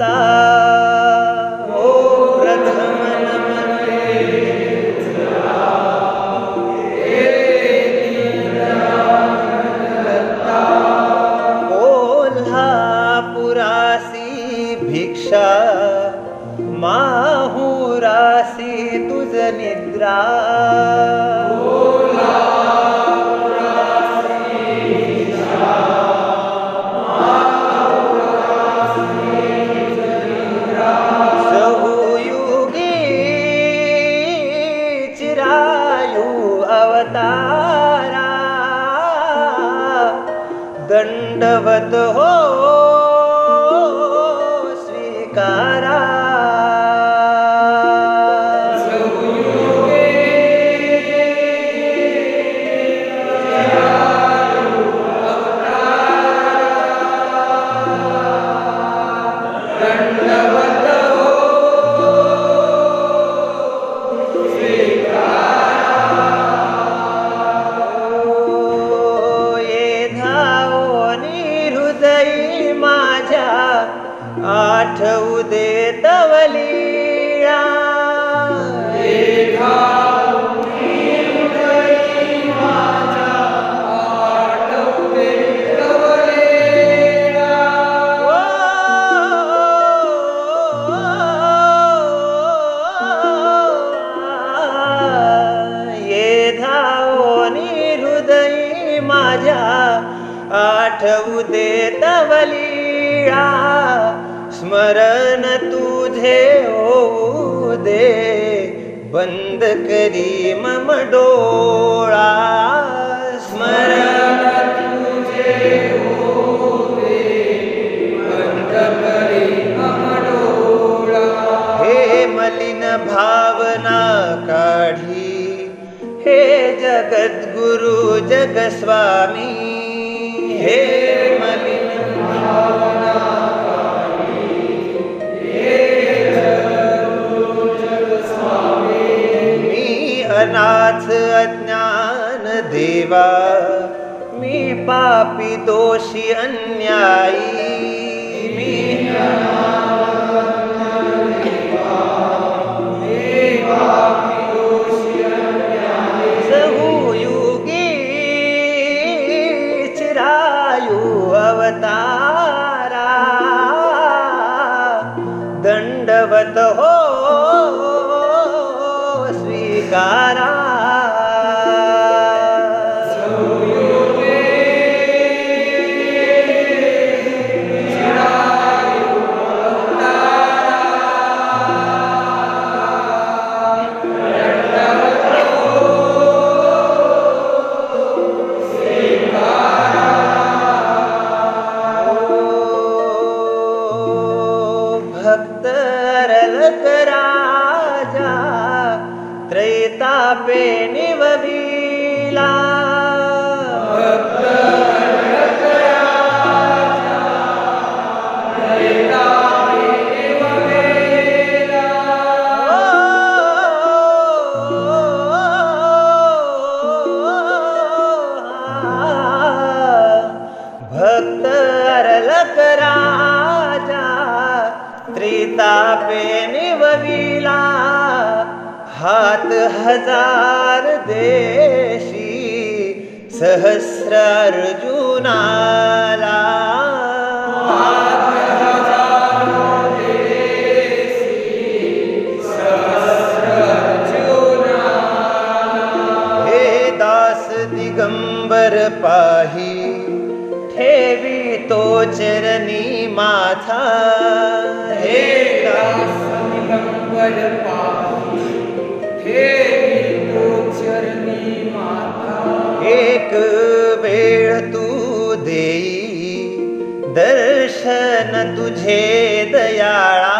दत्ता हो भिक्षा। माहुरासी तुझ निद्रा। तारा दंडवत हो आठवू दे तवलीळा ये हृदयी माझ्या आठवू दे तवलीळा स्मरण तुझे होऊ दे बंद करी मम डोळा. स्मरण हे मलिन भावना काढी हे जगद्गुरु जगस्वामी. हे मलिन भावना माझ अज्ञान देवा मी पापी दोषी अन्यायी. मी सहुयुगी चिरायू अवतारा दंडवत हो भक्त राजा त्रैतापे निवविला भक्त त्रितापे निवविला हात हजार देशी सहस्र अर्जुनाला. हे दास दिगंबर पाही તો ચરની માથા. હે દાસનિકંબર પાહી હે તો ચરની માથા. એક વેળ તું દેઈ, દર્શન તુજે દયાળા.